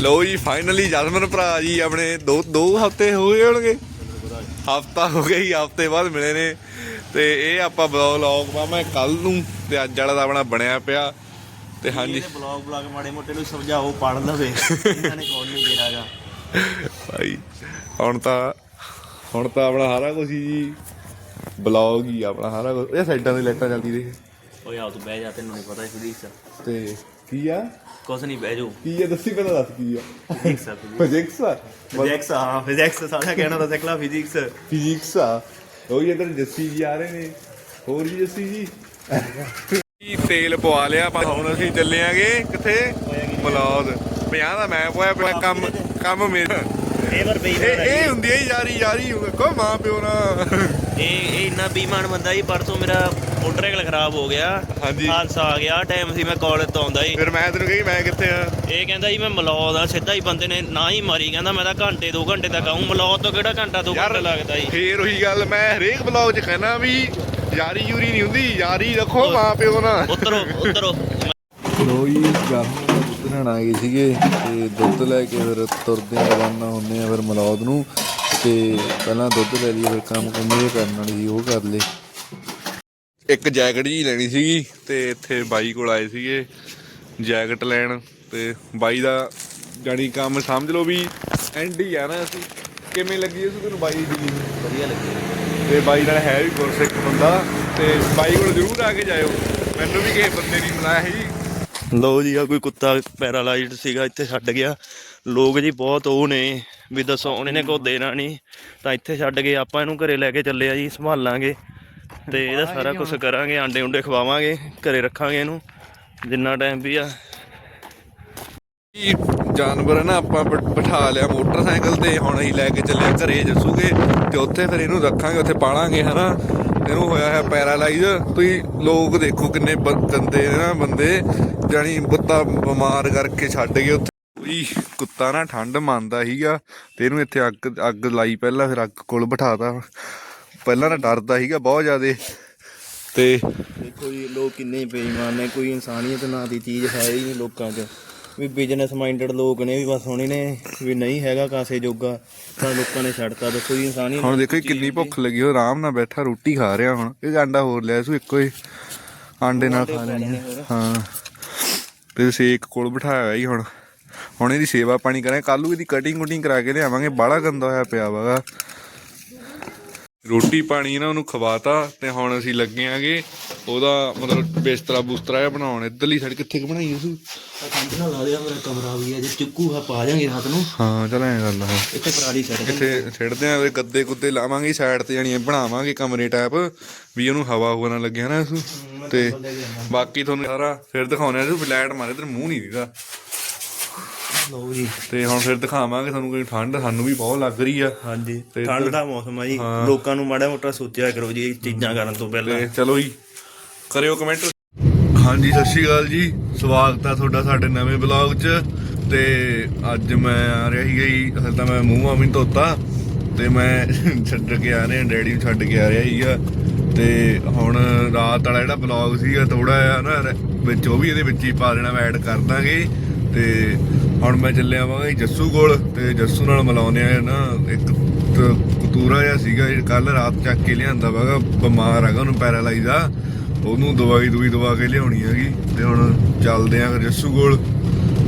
ਲੋ ਜੀ ਫਾਈਨਲੀ ਜਸਮਨ ਭਰਾ ਜੀ ਆਪਣੇ ਦੋ ਦੋ ਹਫ਼ਤੇ ਹੋ ਗਏ ਹੋਣਗੇ। ਹਫਤਾ ਹੋ ਗਿਆ ਹੀ ਹਫ਼ਤੇ ਬਾਅਦ ਮਿਲੇ ਨੇ। ਤੇ ਇਹ ਆਪਾਂ ਬਲੌਗ ਪਾਵਾਂ ਕੱਲ ਨੂੰ ਤੇ ਅੱਜ ਵਾਲਾ ਤਾਂ ਆਪਣਾ ਬਣਿਆ ਪਿਆ। ਤੇ ਹਾਂਜੀ। ਇਹਦੇ ਬਲੌਗ ਬਲੌਗ ਮਾੜੇ ਮੋਟੇ ਨੂੰ ਸਮਝਾਓ ਪੜ ਲਵੇ। ਇਹਨਾਂ ਨੇ ਕੌਣ ਨਹੀਂ ਦੇਣਾਗਾ ਭਾਈ ਹੁਣ ਤਾਂ ਹੁਣ ਤਾਂ ਆਪਣਾ ਸਾਰਾ ਕੁਝ ਜੀ। ਬਲੌਗ ਹੀ ਆਪਣਾ ਸਾਰਾ ਕੁਝ ਇਹ ਸਾਈਡਾਂ ਦੀ ਲਾਈਟਾਂ ਚੱਲਦੀ ਰਹੇ। ਓਏ ਆ ਤੂੰ ਬਹਿ ਜਾ ਤੈਨੂੰ ਨਹੀਂ ਪਤਾ ਫਿਜ਼ਿਕਸ ਤੇ ਕੀ ਆ? ਕੁਛ ਨਹੀਂ ਬਹਿ ਜਾਓ। ਕੀ ਆ? ਦੱਸੀ ਪਹਿਲਾਂ ਦੱਸ ਕੀ ਆ? ਫਿਜ਼ਿਕਸ ਆ ਫਿਜ਼ਿਕਸ ਆ? ਫਿਜ਼ਿਕਸ ਹਾਂ ਫਿਜ਼ਿਕਸ ਸਾਡਾ ਕਹਿਣਾ ਤਾਂ ਸਿੱਖ ਲਾ ਫਿਜ਼ਿਕਸ ਫਿਜ਼ਿਕਸ ਆ? ਉਹ ਹੀ ਇਧਰ ਜੱਸੀ ਜੀ ਆ ਰਹੇ ਨੇ। ਹੋਰ ਜੀ ਜੱਸੀ ਜੀ? ਕੀ ਤੇਲ ਪਵਾ ਲਿਆ ਆਪਾਂ? ਹੁਣ ਅਸੀਂ ਚੱਲੇ ਆਂਗੇ ਕਿੱਥੇ? ਮਲੌਦ 50 ਦਾ ਮੈਂ ਪਵਾਇਆ ਪਿਆ ਕੰਮ ਕੰਮ ਮੇਰਾ ਇਹ ਹੁੰਦੀ ਹੈ ਯਾਰੀ ਯਾਰੀ। ਕੋ ਮਾਂ ਪਿਓ ਨਾ ਇਹ ਇਹ ਇੰਨਾ ਬੇਈਮਾਨ ਬੰਦਾ ਹੀ ਪਰਸੋਂ ਮੇਰਾ ਮੋਟਰਸਾਈਕਲ ਖਰਾਬ ਹੋ ਗਿਆ ਹਾਂਜੀ। ਹਾਦਸਾ ਆ ਗਿਆ ਟਾਈਮ ਸੀ ਮੈਂ ਕਾਲਜ ਤੋਂ ਆਉਂਦਾ ਸੀ ਫਿਰ ਮੈਂ ਤੈਨੂੰ ਕਹੀ ਮੈਂ ਕਿੱਥੇ ਆ? ਇਹ ਕਹਿੰਦਾ ਜੀ ਮੈਂ ਮਲੌਦ ਆ ਸਿੱਧਾ ਹੀ ਬੰਦੇ ਨੇ ਨਾ ਹੀ ਮਾਰੀ ਕਹਿੰਦਾ ਮੈਂ ਤਾਂ ਘੰਟੇ 2 ਘੰਟੇ ਤੱਕ ਆਉਂ ਮਲੌਦ ਤੋਂ ਕਿਹੜਾ ਘੰਟਾ 2 ਘੰਟਾ ਲੱਗਦਾ ਜੀ? ਫੇਰ ਉਹੀ ਗੱਲ ਮੈਂ ਹਰੇਕ ਬਲੌਗ 'ਚ ਕਹਿਣਾ ਵੀ ਯਾਰੀ ਯੂਰੀ ਨਹੀਂ ਹੁੰਦੀ ਯਾਰੀ ਰੱਖੋ ਮਾਂ ਪਿਓ ਨਾਲ। ਉਤਰੋ ਉਤਰੋ ਲੋ ਜੀ ਗਰਮ ਦਾ ਦੁੱਧ ਆ ਗਏ ਸੀਗੇ ਤੇ ਦੁੱਧ ਲੈ ਕੇ ਫਿਰ ਤੁਰਦੇ ਆ ਰਵਾਨਾ ਹੁੰਦੇ ਆ ਫਿਰ ਮਲੌਦ ਨੂੰ। ਤੇ ਪਹਿਲਾਂ ਦੁੱਧ ਲੈ ਲਈ ਫਿਰ ਕੰਮ ਕੰਮ ਇਹ ਕਰਨ ਵਾਲੀ ਸੀ ਉਹ ਕਰ ਲਏ। ਇੱਕ ਜੈਕਟ ਜੀ ਲੈਣੀ ਸੀਗੀ ਤੇ ਇੱਥੇ ਬਾਈ ਕੋਲ ਆਏ ਸੀਗੇ ਜੈਕਟ ਲੈਣ ਤੇ ਬਾਈ ਦਾ ਜਾਣੀ ਕੰਮ ਸਮਝ ਲਓ ਵੀ ਐਂਡ ਹੀ ਆ ਨਾ ਅਸੀਂ। ਕਿਵੇਂ ਲੱਗੀ ਇਸ ਤੈਨੂੰ ਬਾਈ ਦੀ? ਵਧੀਆ ਲੱਗੀ। ਤੇ ਬਾਈ ਨਾਲ ਹੈ ਵੀ ਗੁਰਸਿੱਖ ਬੰਦਾ ਤੇ ਬਾਈ ਕੋਲ ਜ਼ਰੂਰ ਆ ਕੇ ਜਾਇਓ। ਮੈਨੂੰ ਵੀ ਕਿਸੇ ਬੰਦੇ ਨਹੀਂ ਮਿਲਾਇਆ ਸੀ। ਲੋ ਜੀ ਆ ਕੋਈ ਕੁੱਤਾ ਪੈਰਾਲਾਈਜ਼ਡ ਸੀਗਾ ਇੱਥੇ ਛੱਡ ਗਿਆ। ਲੋਕ ਜੀ ਬਹੁਤ ਉਹ ਨੇ ਵੀ ਦੱਸੋ ਉਹਨੇ ਨੇ ਕੋ ਦੇਣਾ ਨਹੀਂ। ਤਾਂ ਇੱਥੇ ਛੱਡ ਗਏ ਆਪਾਂ ਇਹਨੂੰ ਘਰੇ ਲੈ ਕੇ ਚੱਲੇ ਆ ਜੀ ਸੰਭਾਲਾਂਗੇ। ਤੇ ਇਹਦਾ ਸਾਰਾ ਕੁਝ ਕਰਾਂਗੇ ਆਂਡੇ ਉਂਡੇ ਖਵਾਵਾਂਗੇ ਘਰੇ ਰੱਖਾਂਗੇ ਇਹਨੂੰ ਜਿੰਨਾ ਟਾਈਮ ਵੀ ਆ। ਇਹ ਜਾਨਵਰ ਨਾ ਆਪਾਂ ਬ- ਬਿਠਾ ਲਿਆ ਮੋਟਰਸਾਈਕਲ ਤੇ ਹੁਣ ਅਸੀਂ ਲੈ ਕੇ ਚੱਲੇ ਆ ਘਰੇ ਜੱਸੂਗੇ ਤੇ ਉੱਥੇ ਫਿਰ ਇਹਨੂੰ ਰੱਖਾਂਗੇ ਉੱਥੇ ਪਾਲਾਂਗੇ ਹਨਾ? ਇਹਨੂੰ ਹੋਇਆ ਹੈ ਪੈਰਾਲਾਈਜ਼। ਤੁਸੀਂ ਲੋਕ ਦੇਖੋ ਕਿੰਨੇ ਬ- ਗੰਦੇ ਨੇ ਨਾ ਬੰਦੇ ਜਾਨੀ ਬੁੱਤਾ ਬਿਮਾਰ ਕਰਕੇ ਛੱਡ ਗਏ ਉੱਥੇ। ਵੀ ਕੁੱਤਾ ਨਾ ਠੰਡ ਮੰਨਦਾ ਸੀਗਾ ਤੇ ਇਹਨੂੰ ਇੱਥੇ ਅੱਗ ਅੱਗ ਲਾਈ ਪਹਿਲਾਂ ਫਿਰ ਅੱਗ ਕੋਲ ਬਿਠਾਤਾ। ਪਹਿਲਾਂ ਤਾਂ ਡਰਦਾ ਸੀਗਾ ਬਹੁਤ ਜ਼ਿਆਦੇ। ਤੇ ਦੇਖੋ ਜੀ ਲੋਕ ਕਿੰਨੇ ਬੇਈਮਾਨ ਨੇ ਕੋਈ ਇਨਸਾਨੀਅਤ ਨਾਂ ਦੀ ਚੀਜ਼ ਹੈ ਹੀ ਨਹੀਂ ਲੋਕਾਂ 'ਚ। ਵੀ ਬਿਜ਼ਨਸ ਮਾਈਂਡਡ ਲੋਕ ਨੇ ਵੀ ਬਸ ਹੁਣੇ ਨੇ ਵੀ ਨਹੀਂ ਹੈਗਾ ਕਾਸੇ ਜੋਗਾ ਤਾਂ ਲੋਕਾਂ ਨੇ ਛੱਡਤਾ। ਦੱਸੋ ਜੀ ਇਨਸਾਨੀਅਤ ਹੁਣ ਦੇਖੋ ਜੀ ਕਿੰਨੀ ਭੁੱਖ ਲੱਗੀ ਉਹ ਆਰਾਮ ਨਾਲ ਬੈਠਾ ਰੋਟੀ ਖਾ ਰਿਹਾ ਹੁਣ। ਇਹ ਆਂਡਾ ਹੋਰ ਲਿਆ ਸੀ ਇੱਕੋ ਹੀ ਆਂਡੇ ਨਾਲ ਖਾ ਲੈਣੇ ਹਾਂ। ਤੇ ਸੇਕ ਕੋਲ ਬਿਠਾਇਆ ਹੀ ਹੁਣ। ਹੁਣ ਇਹਦੀ ਸੇਵਾ ਪਾਣੀ ਕਰਾਂਗੇ ਕੱਲ ਨੂੰ ਇਹਦੀ ਕਟਿੰਗ ਕੁਟਿੰਗ ਕਰਾ ਕੇ ਲਿਆਵਾਂਗੇ ਬਾਹਲਾ ਗੰਦਾ ਹੋਇਆ ਪਿਆ ਵਾਗਾ ਰੋਟੀ ਪਾਣੀ ਨਾ ਉਹਨੂੰ ਖਵਾਤਾ ਤੇ ਹੁਣ ਅਸੀਂ ਲੱਗੇ ਆਂਗੇ ਉਹਦਾ ਮਤਲਬ ਬਿਸਤਰਾ ਬੁਸਤਰਾ ਜਿਹਾ ਬਣਾਉਣ। ਇੱਧਰਲੀ ਸਾਈਡ ਕਿੱਥੇ ਕੁ ਬਣਾਈ ਉਸ ਕੰਧ ਲਾ ਦਿਆ ਮੇਰਾ ਕਮਰਾ ਵੀ ਹੈ ਜੇ ਚੁੱਕੂ ਆ ਪਾ ਜਾਾਂਗੇ ਰਾਤ ਨੂੰ। ਹਾਂ ਚਲ ਐਂ ਗੱਲ ਆ ਇੱਥੇ ਪਰਾਲੀ ਸੜ ਇੱਥੇ ਛੱਡਦੇ ਆਂ ਗੱਦੇ ਗੁੱਦੇ ਲਾਵਾਂਗੇ ਸਾਈਡ ਤੇ ਜਾਣੀ ਬਣਾਵਾਂਗੇ ਕਮਰੇ ਟਾਈਪ ਵੀ ਉਹਨੂੰ ਹਵਾ ਹੁਵਾ ਨਾ ਲੱਗੇ ਹਨਾ ਇਸ ਤੇ ਬਾਕੀ ਤੁਹਾਨੂੰ ਸਾਰਾ ਫਿਰ ਦਿਖਾਉਣੇ ਆ ਤੂੰ ਫਲੈਟ ਮਾਰੇ ਤੇ ਮੂੰਹ ਨਹੀਂ ਦੀਦਾ ਲਓ ਜੀ। ਤੇ ਹੁਣ ਫਿਰ ਦਿਖਾਵਾਂਗੇ ਤੁਹਾਨੂੰ ਕੋਈ ਠੰਡ ਸਾਨੂੰ ਵੀ ਬਹੁਤ ਲੱਗ ਰਹੀ ਆ। ਹਾਂਜੀ ਤੇ ਠੰਡ ਦਾ ਮੌਸਮ ਆ ਜੀ। ਲੋਕਾਂ ਨੂੰ ਮਾੜਾ ਮੋਟਾ ਸੋਚਿਆ ਕਰੋ ਜੀ ਇਹ ਚੀਜ਼ਾਂ ਕਰਨ ਤੋਂ ਪਹਿਲਾਂ। ਤੇ ਚਲੋ ਜੀ ਕਰਿਓ ਕਮੈਂਟ। ਹਾਂਜੀ ਸਤਿ ਸ਼੍ਰੀ ਅਕਾਲ ਜੀ। ਸਵਾਗਤ ਆ ਤੁਹਾਡਾ ਸਾਡੇ ਨਵੇਂ ਬਲੌਗ 'ਚ। ਤੇ ਅੱਜ ਮੈਂ ਆ ਰਿਹਾ ਸੀਗਾ ਜੀ ਹਲ ਤਾਂ ਮੈਂ ਮੂੰਹ ਵੀ ਧੋਤਾ। ਤੇ ਮੈਂ ਛੱਡ ਕੇ ਆ ਰਿਹਾ ਡੈਡੀ ਨੂੰ ਛੱਡ ਕੇ ਆ ਰਿਹਾ ਸੀਗਾ। ਤੇ ਹੁਣ ਰਾਤ ਵਾਲਾ ਜਿਹੜਾ ਬਲੌਗ ਸੀਗਾ ਥੋੜਾ ਜਿਹਾ ਨਾ ਵਿੱਚ ਉਹ ਵੀ ਇਹਦੇ ਵਿੱਚ ਹੀ ਪਾ ਦੇਣਾ ਮੈਂ ਐਡ ਕਰ ਦਾਂਗੇ। ਤੇ ਹੁਣ ਮੈਂ ਚੱਲਿਆ ਆਵਾਂਗਾ ਜੱਸੂ ਕੋਲ ਤੇ ਜੱਸੂ ਨਾਲ ਮਿਲਾਉਂਦੇ ਆ ਨਾ, ਇੱਕ ਕਤੂਰਾ ਜਿਹਾ ਸੀਗਾ ਕੱਲ ਰਾਤ ਚੱਕ ਕੇ ਲਿਆਂਦਾ ਵਾਗਾ, ਬਿਮਾਰ ਹੈਗਾ ਉਹਨੂੰ ਪੈਰਾਲਾਈਜ਼ ਆ। ਉਹਨੂੰ ਦਵਾਈ ਦੂਈ ਦਵਾ ਕੇ ਲਿਆਉਣੀ ਹੈਗੀ ਤੇ ਹੁਣ ਚੱਲਦੇ ਆਂ ਜੱਸੂ ਕੋਲ,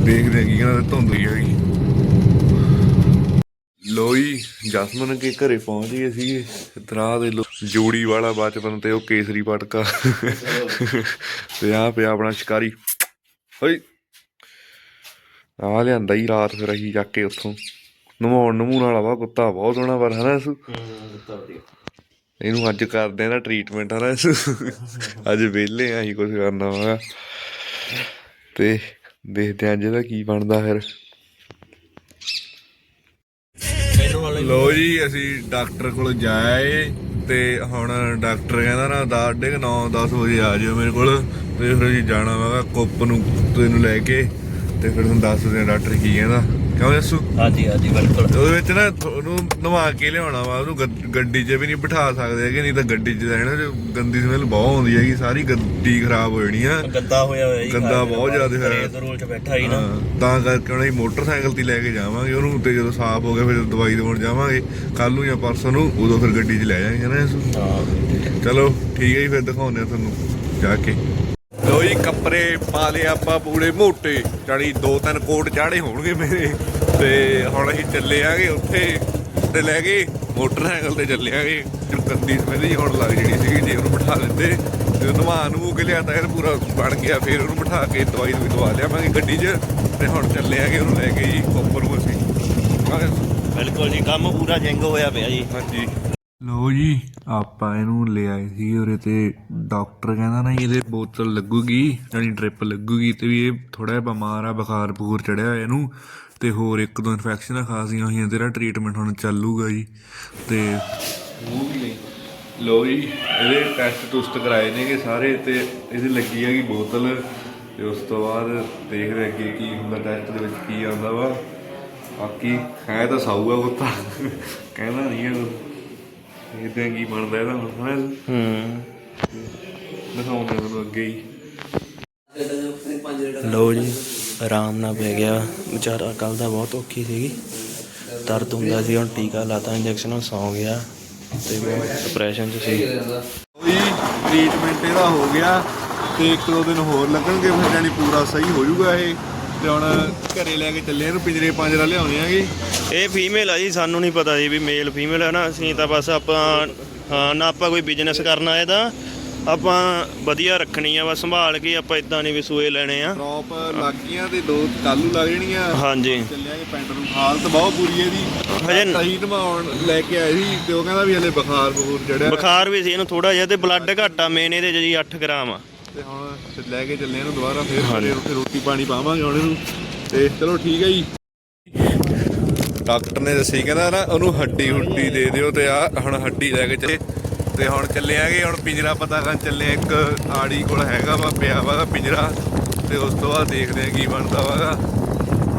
ਦੇਖਦੇ ਆਂ ਕੀ ਕਹਿੰਦਾ ਧੁੰਦ ਹੀ ਹੈਗੀ। ਲੋਈ ਜਸਮਨ ਕੇ ਘਰੇ ਪਹੁੰਚ ਗਏ ਸੀਗੇ ਤਰਾ ਦੇ ਜੋੜੀ ਵਾਲਾ ਬਚਪਨ ਤੇ ਉਹ ਕੇਸਰੀ ਪਟਕਾ। ਤੇ ਆ ਪਿਆ ਆਪਣਾ ਸ਼ਿਕਾਰੀ। ਹੋਈ। ਆ ਲਿਆਂਦਾ ਹੀ ਰਾਤ ਫਿਰ ਅਸੀਂ ਚੱਕ ਕੇ ਉੱਥੋਂ। ਨਮਾਉਣ ਨਮੂਣ ਵਾਲਾ ਵਾ, ਕੁੱਤਾ ਬਹੁਤ ਸੋਹਣਾ ਪਰ ਹਨਾ ਇਸ ਇਹਨੂੰ ਅੱਜ ਕਰਦੇ ਆ ਨਾ ਟ੍ਰੀਟਮੈਂਟ ਹਨਾ ਇਸ ਅੱਜ ਵਿਹਲੇ ਆ ਅਸੀਂ ਕੁਝ ਕਰਨਾ ਵਾ। ਤੇ ਦੇਖਦੇ ਆ ਅੱਜ ਇਹਦਾ ਕੀ ਬਣਦਾ ਫਿਰ। ਲੋ ਜੀ, ਅਸੀਂ ਡਾਕਟਰ ਕੋਲ ਜਾਏ ਤੇ ਹੁਣ ਡਾਕਟਰ ਕਹਿੰਦਾ ਨਾ 10:30 9 10 ਵਜੇ ਆ ਜਿਓ ਮੇਰੇ ਕੋਲ। ਤੇ ਫਿਰ ਅਸੀਂ ਜਾਣਾ ਵਾਗਾ ਕੁੱਪ ਨੂੰ ਤੈਨੂੰ ਲੈ ਕੇ। ਤੇ ਫਿਰ ਤੁਹਾਨੂੰ ਦੱਸਦੇ ਆ ਡਾਕਟਰ ਕੀ ਕਹਿੰਦਾ। ਕਿਉਂ ਜੱਸੂ? ਹਾਂਜੀ ਹਾਂਜੀ ਬਿਲਕੁਲ। ਉਹਦੇ ਵਿੱਚ ਨਾ ਉਹਨੂੰ ਨਵਾ ਕੇ ਲਿਆਉਣਾ ਵਾ ਉਹਨੂੰ ਗੱਡ- 'ਚ ਵੀ ਨਹੀਂ ਬਿਠਾ ਸਕਦੇ ਹੈਗੇ ਨਹੀਂ ਤਾਂ ਗੱਡੀ 'ਚ ਰਹਿਣਾ ਜੋ ਗੰਦੀ ਸਮੈਲ ਬਹੁਤ ਆਉਂਦੀ ਹੈਗੀ ਸਾਰੀ ਗੱਡੀ ਖਰਾਬ ਹੋ ਜਾਣੀ ਆ। ਗੰਦਾ ਹੋਇਆ ਹੋਇਆ ਜੀ ਗੰਦਾ ਬਹੁਤ ਜ਼ਿਆਦਾ ਹੋਇਆ। ਰੇਤ ਰੋਲ ਚ ਬੈਠਾ ਹੀ ਨਾ। ਤਾਂ ਕਰਕੇ ਉਹਨਾਂ ਮੋਟਰਸਾਈਕਲ ਤੇ ਲੈ ਕੇ ਜਾਵਾਂਗੇ ਉਹਨੂੰ ਤੇ ਜਦੋਂ ਸਾਫ਼ ਹੋ ਗਿਆ ਫਿਰ ਦਵਾਈ ਦਵਾਉਣ ਜਾਵਾਂਗੇ ਕੱਲ ਨੂੰ ਜਾਂ ਪਰਸੋਂ ਨੂੰ ਉਦੋਂ ਫਿਰ ਗੱਡੀ 'ਚ ਲੈ ਜਾਵਾਂਗੇ ਨਾ ਜੱਸੂ ਹਾਂ। ਚਲੋ ਠੀਕ ਹੈ ਜੀ ਫਿਰ ਦਿਖਾਉਂਦੇ ਆ ਤੁਹਾਨੂੰ ਜਾ ਕੇ। ਲੋ ਜੀ ਕੱਪੜੇ ਪਾ ਲਏ ਆਪਾਂ ਪੂਰੇ ਮੋਟੇ ਜਾਣੀ ਦੋ ਤਿੰਨ ਕੋਟ ਚਾੜੇ ਹੋਣਗੇ ਮੇਰੇ। ਤੇ ਹੁਣ ਅਸੀਂ ਚੱਲੇ ਆਗੇ ਉੱਥੇ ਤੇ ਲੈ ਕੇ ਮੋਟਰਸਾਈਕਲ ਤੇ ਚੱਲੇ ਆਗੇ। ਗੰਦੀ ਸਮੈਲ ਹੁਣ ਲੱਗ ਜਣੀ ਸੀਗੀ ਜੇ ਉਹਨੂੰ ਬਿਠਾ ਲੈਂਦੇ ਤੇ ਨਵਾ ਨੂੰ ਕੇ ਲਿਆਤਾ ਫਿਰ ਪੂਰਾ ਬਣ ਗਿਆ ਫਿਰ ਉਹਨੂੰ ਬਿਠਾ ਕੇ ਦਵਾਈ ਦਵਾਈ ਦਵਾ ਲਿਆਵਾਂਗੇ ਗੱਡੀ 'ਚ ਤੇ ਹੁਣ ਚੱਲੇ ਆਗੇ ਉਹਨੂੰ ਲੈ ਕੇ ਜੀ ਕੋਪਰ ਨੂੰ ਅਸੀਂ। ਬਿਲਕੁਲ ਜੀ ਕੰਮ ਪੂਰਾ ਜੰਗ ਹੋਇਆ ਪਿਆ ਜੀ। ਹਾਂਜੀ। ਲੋ ਜੀ, ਆਪਾਂ ਇਹਨੂੰ ਲੈ ਆਏ ਸੀ ਉਰੇ ਤੇ ਡਾਕਟਰ ਕਹਿੰਦਾ ਨਾ ਇਹਦੇ ਬੋਤਲ ਲੱਗੂਗੀ, ਯਾਨੀ ਡ੍ਰਿਪ ਲੱਗੂਗੀ ਤੇ ਵੀ ਇਹ ਥੋੜਾ ਜਿਹਾ ਬਿਮਾਰ ਆ, ਬੁਖਾਰ ਬਖੂਰ ਚੜਿਆ ਹੋਇਆ ਇਹਨੂੰ ਤੇ ਹੋਰ ਇੱਕ ਦੋ ਇਨਫੈਕਸ਼ਨਾਂ ਖਾਸੀਆਂ ਹੋਈਆਂ ਤੇਰਾ ਟ੍ਰੀਟਮੈਂਟ ਹੁਣ ਚੱਲੂਗਾ ਜੀ ਤੇ ਲੋ ਜੀ, ਇਹਦੇ ਟੈਸਟ ਟੁਸਟ ਕਰਾਏ ਨੇਗੇ ਸਾਰੇ ਤੇ ਇਹਦੀ ਲੱਗੀ ਹੈਗੀ ਬੋਤਲ ਤੇ ਉਸ ਤੋਂ ਬਾਅਦ ਦੇਖਦੇ ਅੱਗੇ ਕੀ ਹੁੰਦਾ ਟੈਸਟ ਦੇ ਵਿੱਚ ਕੀ ਆਉਂਦਾ ਵਾ। ਬਾਕੀ ਹੈ ਤਾਂ ਸਾਊ ਆ ਕੁੱਤਾ ਕਹਿੰਦਾ ਨਹੀਂ ਹੈ ਇਹਦੇ ਕੀ ਬਣਦਾ ਇਹਦਾ ਹੁਣ ਸਮਝ ਹੂੰ। ਦਿਖਾਉਂਦੇ ਤੁਹਾਨੂੰ ਅੱਗੇ ਹੀ। ਲੋ ਜੀ ਆਰਾਮ ਨਾਲ ਪੈ ਗਿਆ। ਵਿਚਾਰਾ ਕੱਲ ਦਾ ਬਹੁਤ ਔਖੀ ਸੀਗੀ। ਦਰਦ ਹੁੰਦਾ ਸੀ ਹੁਣ ਟੀਕਾ ਲਾਤਾ ਇੰਜੈਕਸ਼ਨ ਹੁਣ ਸੌਂ ਗਿਆ। ਤੇ ਬਹੁਤ ਡਿਪਰੈਸ਼ਨ ਚ ਸੀ। ਕੋਈ ਟ੍ਰੀਟਮੈਂਟ ਇਹਦਾ ਹੋ ਗਿਆ। ਤੇ ਇੱਕ ਦੋ ਦਿਨ ਹੋਰ ਲੱਗਣਗੇ ਫਿਰ ਜਾਨੀ ਪੂਰਾ ਸਹੀ ਹੋ ਜਾਊਗਾ ਇਹ। ਤੇ ਹੁਣ ਘਰੇ ਲੈ ਕੇ ਚੱਲੇ ਇਹਨੂੰ ਪਿੰਜਰੇ ਪੰਜਰਾ ਲਿਆਉਣੇ ਆਗੇ। ਇਹ ਫੀਮੇਲ ਆ ਜੀ ਸਾਨੂੰ ਨਹੀਂ ਪਤਾ ਜੀ ਵੀ ਮੇਲ ਫੀਮੇਲ ਹੈ ਨਾ ਅਸੀਂ ਤਾਂ ਬਸ ਆਪਾਂ ਹਾਂ ਨਾ ਆਪਾਂ ਕੋਈ ਬਿਜ਼ਨਸ ਕਰਨਾ ਇਹਦਾ ਆਪਾਂ ਵਧੀਆ ਰੱਖਣੀ ਆ ਬਸ ਸੰਭਾਲ ਕੇ ਆਪਾਂ ਇਦਾਂ ਨਹੀਂ ਵੀ ਸੂਏ ਲੈਣੇ ਆ। ਡ੍ਰੌਪ ਲੱਗੀਆਂ ਤੇ ਦੋ ਕਾਲੂ ਲੱਗ ਜਾਣੀਆਂ ਹਾਂਜੀ। ਚੱਲਿਆ ਕਿ ਪਿੰਡ ਨੂੰ। ਹਾਲਤ ਬਹੁਤ ਬੁਰੀ ਹੈ ਇਹਦੀ। ਹਜੇ- ਸਹੀ ਨਵਾਉਣ ਲੈ ਕੇ ਆਏ ਸੀ ਤੇ ਉਹ ਕਹਿੰਦਾ ਵੀ ਹਲੇ ਬੁਖਾਰ ਬਖੂਰ ਚੜਿਆ ਬੁਖਾਰ ਵੀ ਸੀ ਇਹਨੂੰ ਥੋੜਾ ਜਿਹਾ ਤੇ ਬਲੱਡ ਘੱਟ ਆ ਮੇਨ ਇਹਦੇ ਜੀ 8 ਗ੍ਰਾਮ ਆ। ਤੇ ਹੁਣ ਲੈ ਕੇ ਚੱਲੇ ਇਹਨੂੰ ਦੁਬਾਰਾ ਫੇਰ ਰੋਟੀ ਪਾਣੀ ਪਾਵਾਂਗੇ ਹੁਣ ਇਹਨੂੰ। ਤੇ ਚਲੋ ਠੀਕ ਹੈ ਜੀ। ਡਾਕਟਰ ਨੇ ਦੱਸੀ, ਕਹਿੰਦਾ ਨਾ ਉਹਨੂੰ ਹੱਡੀ ਹੁੱਡੀ ਦੇ ਦਿਓ ਤੇ ਆ ਹੁਣ ਹੱਡੀ ਲੈ ਕੇ ਚੱਲੇ। ਤੇ ਹੁਣ ਚੱਲੇ ਆਗੇ, ਹੁਣ ਪਿੰਜਰਾ ਪਤਾ ਕਰਨ ਚੱਲੇ ਇੱਕ ਆੜੀ ਕੋਲ ਹੈਗਾ ਵਾ, ਪਿਆ ਵਾ ਪਿੰਜਰਾ। ਤੇ ਉਸ ਤੋਂ ਬਾਅਦ ਦੇਖਦੇ ਆ ਕੀ ਬਣਦਾ ਵਾਗਾ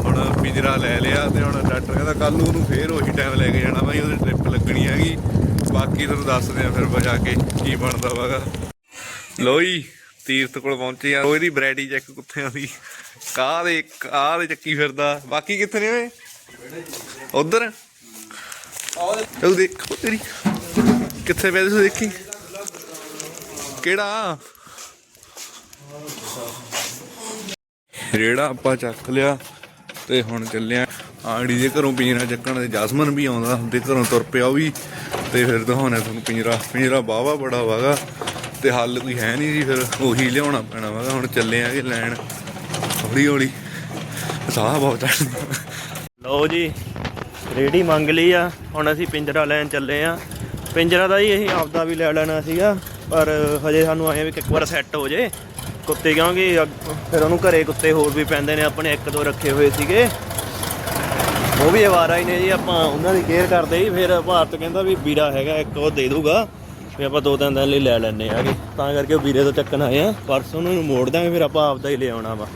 ਹੁਣ ਪਿੰਜਰਾ ਲੈ ਲਿਆ ਤੇ ਹੁਣ ਡਾਕਟਰ ਕਹਿੰਦਾ ਕੱਲ ਨੂੰ ਉਹਨੂੰ ਫੇਰ ਉਹੀ ਟਾਈਮ ਲੈ ਕੇ ਜਾਣਾ ਬਾਈ ਉਹਦੀ ਟ੍ਰਿਪ ਲੱਗਣੀ ਹੈਗੀ। ਬਾਕੀ ਤੁਹਾਨੂੰ ਦੱਸਦੇ ਆ ਫਿਰ ਬਜਾ ਕੇ ਕੀ ਬਣਦਾ ਵਾਗਾ ਲੋ ਤੀਰਥ ਕੋਲ ਪਹੁੰਚੇ ਆ। ਉਹ ਇਹਦੀ ਵੈਰਾਈਟੀ ਚੈੱਕ ਕੁੱਤਿਆਂ ਦੀ। ਕਾਹ ਦੇ ਕਾਹ ਦੇ ਚੱਕੀ ਫਿਰਦਾ। ਬਾਕੀ ਕਿੱਥੇ ਨੇ ਓਏ? ਉਧਰ? ਉਹ ਦੇਖੋ ਤੇਰੀ ਕਿੱਥੇ ਪਿਆ ਤੁਸੀਂ ਦੇਖੀ? ਕਿਹੜਾ? ਰੇੜਾ ਆਪਾਂ ਚੱਕ ਲਿਆ ਤੇ ਹੁਣ ਚੱਲਿਆ ਆੜੀ ਦੇ ਘਰੋਂ ਪਿੰਜਰਾ ਚੱਕਣ ਤੇ ਜਸਮਨ ਵੀ ਆਉਂਦਾ, ਉਹਦੇ ਘਰੋਂ ਤੁਰ ਪਿਆ ਉਹ ਵੀ। ਤੇ ਫਿਰ ਦਿਖਾਉਣਾ ਤੁਹਾਨੂੰ ਪਿੰਜਰਾ ਪਿੰਜਰਾ ਬਾਵਾ ਬੜਾ ਵਾਗਾ ਤੇ ਹੱਲ ਕੋਈ ਹੈ ਨਹੀਂ ਜੀ ਫਿਰ, ਉਹੀ ਲਿਆਉਣਾ ਪੈਣਾ ਵਾਗਾ ਹੁਣ ਚੱਲੇ ਆਗੇ ਲੈਣ। ਹੌਲੀ ਹੌਲੀ ਸਾਹ ਬਹੁਤ ਚੜ੍ਹਦਾ ਲਓ ਜੀ ਰੇੜੀ ਮੰਗ ਲਈ ਆ। ਹੁਣ ਅਸੀਂ ਪਿੰਜਰਾ ਲੈਣ ਚੱਲੇ ਆ। ਪਿੰਜਰਾ ਦਾ ਹੀ ਅਸੀਂ ਆਪਦਾ ਵੀ ਲੈ ਲੈਣਾ ਸੀਗਾ, ਪਰ ਹਜੇ ਸਾਨੂੰ ਆਏ ਵੀ ਕਿ ਇੱਕ ਵਾਰ ਸੈੱਟ ਹੋ ਜੇ। ਕੁੱਤੇ ਕਿਉਂਕਿ ਅੱਗ- ਫਿਰ ਉਹਨੂੰ ਘਰੇ ਕੁੱਤੇ ਹੋਰ ਵੀ ਪੈਂਦੇ ਨੇ, ਆਪਣੇ ਇੱਕ ਦੋ ਰੱਖੇ ਹੋਏ ਸੀਗੇ। ਉਹ ਵੀ ਅਵਾਰਾ ਹੀ ਨੇ ਜੀ, ਆਪਾਂ ਉਹਨਾਂ ਦੀ ਕੇਅਰ ਕਰਦੇ ਹੀ ਫਿਰ ਭਾਰਤ ਕਹਿੰਦਾ ਵੀ ਵੀਰਾ ਹੈਗਾ, ਇੱਕ ਉਹ ਦੇ ਦੂਗਾ। ਵੀ ਆਪਾਂ ਦੋ ਤਿੰਨ ਦਿਨ ਲਈ ਲੈ ਲੈਣੇ ਆਗੇ। ਤਾਂ ਕਰਕੇ ਉਹ ਵੀਰੇ ਤੋਂ ਚੱਕਣ ਆਏ ਆ। ਪਰਸੋਂ ਨੂੰ ਮੋੜ ਦਾਂਗੇ ਫਿਰ ਆਪਾਂ ਆਪਦਾ ਹੀ ਲੈ ਆਉਣਾ ਵਾ।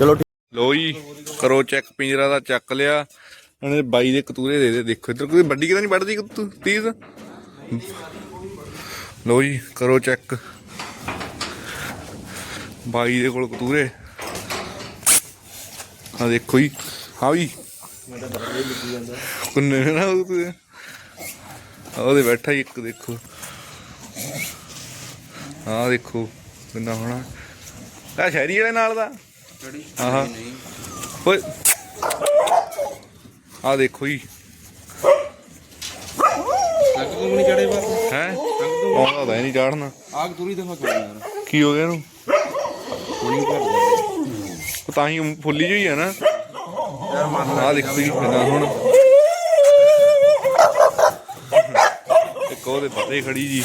ਚਲੋ ਠੀਕ ਲੋ ਜੀ, ਕਰੋ ਚੈੱਕ ਪਿੰਜਰਾ ਦਾ ਚੱਕ ਲਿਆ। ਉਹਨੇ ਬਾਈ ਦੇ ਕਤੂਰੇ ਦੇ ਦੇ ਦੇਖੋ ਇੱਧਰ ਕੋਈ ਵੱਡੀ ਕਿਤੇ ਨਹੀਂ ਵੱਢਦੀ ਤੀਜ਼ ਲੋ ਜੀ, ਕਰੋ ਚੈੱਕ ਬਾਈ ਦੇ ਕੋਲ ਕਤੂਰੇ। ਆ ਦੇਖੋ ਜੀ ਹਾਂ ਵੀ। ਕੁੰਨੇ ਨਾ ਉਹ ਤੇ ਆਹ ਉਹਦੇ ਬੈਠਾ ਹੀ ਇੱਕ, ਦੇਖੋ। ਆਹ ਦੇਖੋ, ਕਿੰਨਾ ਹੋਣਾ। ਆ ਸ਼ਹਿਰੀ ਵਾਲੇ ਨਾਲ ਦਾ। ਆਹਾ ਓਏ। ਆ ਦੇਖੋ ਜੀ। ਲੱਗ ਤੂੰ ਨਹੀਂ ਚੜੇ ਬਾ ਹੈ? ਆਉਂਦਾ ਤਾਂ ਨਹੀਂ ਚੜਨਾ। ਆਗ ਦੂਰੀ ਦਫਾ ਯਾਰ। ਕੀ ਹੋ ਗਿਆ ਇਹਨੂੰ? ਕੋਣੀ ਕਰ ਉਹ ਤਾਂ ਹੀ ਫੁੱਲੀ ਜਿਹੀ ਆ ਨਾ। ਆ ਦੇਖੋ ਜੀ ਕਿੰਨਾ ਹੁਣ। ਇੱਕ ਉਹਦੇ ਪਤੇ ਖੜੀ ਜੀ।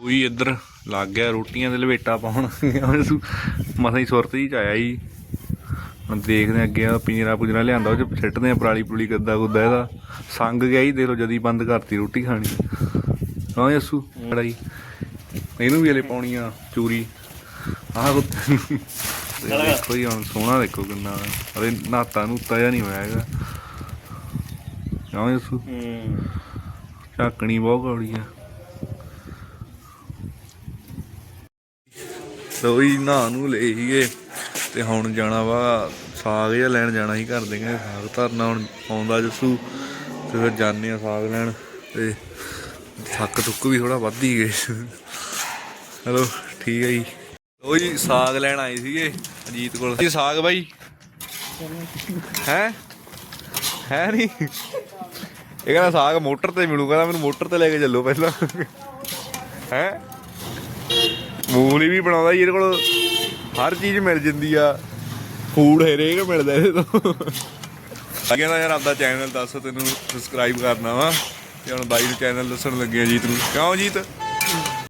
ਕੋਈ ਇੱਧਰ। ਲੱਗ ਗਿਆ ਰੋਟੀਆਂ ਦੇ ਲਵੇਟਾ ਪਾਉਣ। ਮਸਾਂ ਹੀ ਸੁਰਤ ਹੀ ਚ ਆਇਆ ਜੀ ਹੁਣ ਦੇਖਦੇ ਹਾਂ ਅੱਗੇ ਆ ਪਿੰਜਰਾ ਪੁੰਜਰਾ ਲਿਆਂਦਾ ਉਹ ਚ ਸਿੱਟਦੇ ਆ ਪਰਾਲੀ ਪੁਲੀ ਕੱਦਾ ਕੁੱਦਾ ਇਹਦਾ। ਸੰਗ ਗਿਆ ਹੀ ਦੇਖ ਲਓ ਜਦੀ ਬੰਦ ਕਰਤੀ ਰੋਟੀ ਖਾਣੀ। ਹਾਂ ਯਸੂ ਲੜਾਈ ਇਹਨੂੰ ਵੀ ਹਲੇ ਪਾਉਣੀ ਆ ਚੂਰੀ। ਆਹ ਨੂੰ। ਦੇਖੋ ਹੁਣ ਸੋਹਣਾ ਦੇਖੋ ਕਿੰਨਾ। ਅਰੇ ਨਾਤਾ ਨੂਤਾ ਜਾਂ ਨਹੀਂ ਹੋਇਆ ਹੈਗਾ। ਕਿਉਂ ਇਸ ਹੂੰ। ਝਾਕਣੀ ਬਹੁਤ ਕੌੜੀ ਆ। ਲੋ ਜੀ ਨਹਾ ਨੂੰ ਲਏ ਸੀਗੇ ਤੇ ਹੁਣ ਜਾਣਾ ਵਾ ਸਾਗ ਜਿਹਾ ਲੈਣ ਜਾਣਾ ਸੀ ਘਰ ਦੇ ਕਹਿੰਦੇ ਸਾਗ ਧਰਨਾ, ਹੁਣ ਆਉਂਦਾ ਜੱਸੂ ਤੇ ਫਿਰ ਜਾਂਦੇ ਆ ਸਾਗ ਲੈਣ ਤੇ ਥੱਕ ਥੁੱਕ ਵੀ ਥੋੜਾ ਵੱਧ ਹੀ ਗਏ। ਚਲੋ ਠੀਕ ਹੈ ਜੀ। ਲੋ ਜੀ, ਸਾਗ ਲੈਣ ਆਏ ਸੀਗੇ ਅਜੀਤ ਕੋਲ। ਜੀ ਸਾਗ ਬਾਈ? ਹੈ? ਹੈ ਨਹੀਂ? ਇਹ ਕਹਿੰਦਾ ਸਾਗ ਮੋਟਰ ਤੇ ਮਿਲੂ, ਕਹਿੰਦਾ ਮੈਨੂੰ ਮੋਟਰ ਤੇ ਲੈ ਕੇ ਚੱਲੋ ਪਹਿਲਾਂ। ਹੈ? ਮੂਲੀ ਵੀ ਬਣਾਉਂਦਾ ਜੀ ਇਹਦੇ ਕੋਲ। ਹਰ ਚੀਜ਼ ਮਿਲ ਜਾਂਦੀ ਆ। ਫੂਡ ਹਰੇਕ ਮਿਲਦਾ ਇਹਦੇ ਤੋਂ। ਅੱਗੇ ਦਾ ਯਾਰ ਆਪਦਾ ਚੈਨਲ ਦੱਸ, ਤੈਨੂੰ ਸਬਸਕ੍ਰਾਈਬ ਕਰਨਾ ਵਾ। ਤੇ ਹੁਣ ਬਾਈ ਨੂੰ ਚੈਨਲ ਦੱਸਣ ਲੱਗੇ ਆ ਜੀਤ ਨੂੰ। ਕਿਉਂ ਜੀਤ?